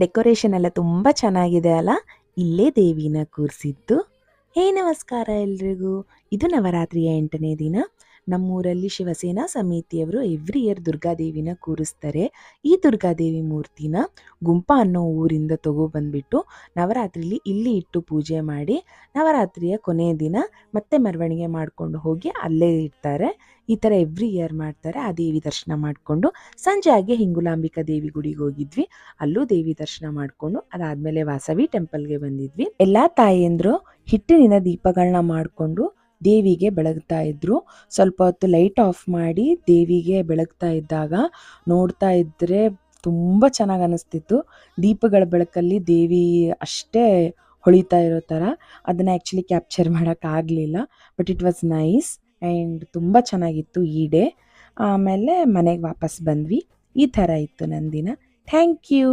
Decoration ಎಲ್ಲ ತುಂಬ ಚೆನ್ನಾಗಿದೆ ಅಲ್ಲ? ಇಲ್ಲೇ ದೇವಿನ ಕೂರಿಸಿದ್ದು. ಹೇ ನಮಸ್ಕಾರ ಎಲ್ರಿಗೂ. ಇದು ನವರಾತ್ರಿಯ ಎಂಟನೇ ದಿನ. ನಮ್ಮೂರಲ್ಲಿ ಶಿವಸೇನಾ ಸಮಿತಿಯವರು ಎವ್ರಿ ಇಯರ್ ದುರ್ಗಾದೇವಿನ ಕೂರಿಸ್ತಾರೆ. ಈ ದುರ್ಗಾದೇವಿ ಮೂರ್ತಿನ ಗುಂಪ ಅನ್ನೋ ಊರಿಂದ ತಗೊಬಂದ್ಬಿಟ್ಟು ನವರಾತ್ರಿಲಿ ಇಲ್ಲಿ ಇಟ್ಟು ಪೂಜೆ ಮಾಡಿ ನವರಾತ್ರಿಯ ಕೊನೆಯ ದಿನ ಮತ್ತೆ ಮೆರವಣಿಗೆ ಮಾಡ್ಕೊಂಡು ಹೋಗಿ ಅಲ್ಲೇ ಇಡ್ತಾರೆ. ಈ ಥರ ಎವ್ರಿ ಇಯರ್ ಮಾಡ್ತಾರೆ. ಆ ದೇವಿ ದರ್ಶನ ಮಾಡಿಕೊಂಡು ಸಂಜೆ ಆಗಿ ಹಿಂಗುಲಾಂಬಿಕಾ ದೇವಿ ಗುಡಿಗೆ ಹೋಗಿದ್ವಿ. ಅಲ್ಲೂ ದೇವಿ ದರ್ಶನ ಮಾಡಿಕೊಂಡು ಅದಾದಮೇಲೆ ವಾಸವಿ ಟೆಂಪಲ್ಗೆ ಬಂದಿದ್ವಿ. ಎಲ್ಲ ತಾಯಿಯಂದರು ಹಿಟ್ಟಿನಿಂದ ದೀಪಗಳನ್ನ ಮಾಡಿಕೊಂಡು ದೇವಿಗೆ ಬೆಳಗ್ತಾ ಇದ್ರು. ಸ್ವಲ್ಪ ಹೊತ್ತು ಲೈಟ್ ಆಫ್ ಮಾಡಿ ದೇವಿಗೆ ಬೆಳಗ್ತಾ ಇದ್ದಾಗ ನೋಡ್ತಾ ಇದ್ರೆ ತುಂಬ ಚೆನ್ನಾಗಿ ಅನಿಸ್ತಿತ್ತು. ದೀಪಗಳ ಬೆಳಕಲ್ಲಿ ದೇವಿ ಅಷ್ಟೇ ಹೊಳಿತಾ ಇರೋ ಥರ ಅದನ್ನ ಆ್ಯಕ್ಚುಲಿ ಕ್ಯಾಪ್ಚರ್ ಮಾಡೋಕ್ಕಾಗಲಿಲ್ಲ but it was nice and ತುಂಬ ಚೆನ್ನಾಗಿತ್ತು ಈ ಡೇ ಆಮೇಲೆ ಮನೆಗೆ ವಾಪಸ್ ಬಂದ್ವಿ. ಈ ಥರ ಇತ್ತು ನಂದಿನ. ದಿನ ಥ್ಯಾಂಕ್ ಯು